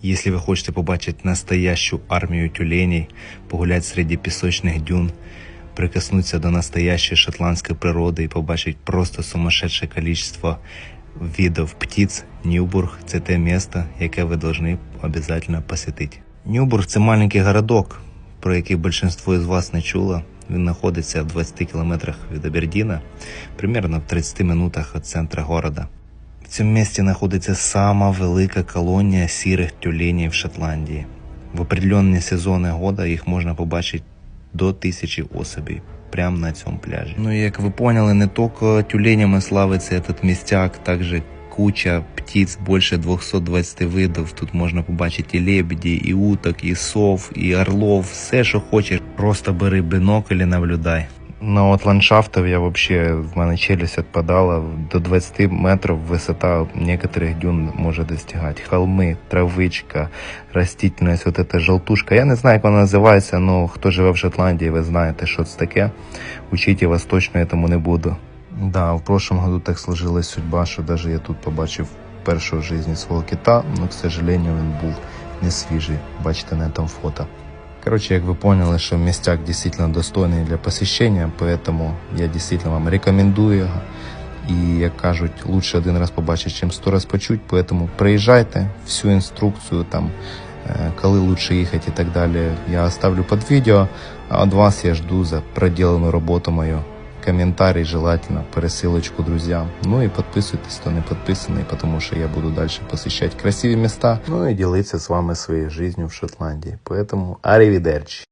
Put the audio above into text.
Если вы хочете побачить настоящую армию тюленей, погулять среди пісочних дюн, прикоснуться до настоящей шотландской природы и побачить просто сумасшедшее количество видов птиц, Ньюбург – це те місто, яке ви повинні обов'язково посетити. Ньюбург – це маленький городок, про який більшість з вас не чуло. Він знаходиться в 20 кілометрах від Абердіна, примерно в 30 минутах від центра города. Цьому місті знаходиться сама велика колонія сірих тюленів в Шотландії. В определенні сезони года їх можна побачити до тисячі особей прямо на цьому пляжі. Ну і як ви поняли, не тільки тюленями славиться этот містяк, також куча птиць, більше 220 видів. Тут можна побачити і лебеді, і уток, і сов, і орлов, все, що хочеш. Просто бери бинокль і наблюдай. Ну от ландшафтів я вообще, в мене челюсть відпадала. До 20 метрів висота некоторых дюн може достигати. Холми, травичка, растительність, вот эта желтушка. Я не знаю, як вона називається, але хто живе в Шотландії, ви знаєте, що це таке. Учити вас точно я тому не буду. Да, в прошлом году так сложилась судьба, що даже я тут побачив першого в житті свого кита, но, к сожалению, він був не свіжий. Бачите на этом фото. Короче, як ви поняли, що містяк дійсно достойний для посещення, поэтому я дійсно вам рекомендую його. І як кажуть, лучше один раз побачити, ніж сто раз почути. Поэтому приїжджайте, всю інструкцію там, е, коли лучше їхати і так далі, я оставлю під відео. А від вас я жду за проделанную роботу мою Комментарий желательно, пересылочку друзьям. Ну и подписывайтесь, кто не подписанный, потому что я буду дальше посещать красивые места. Ну и делиться с вами своей жизнью в Шотландии. Поэтому аривидерчи.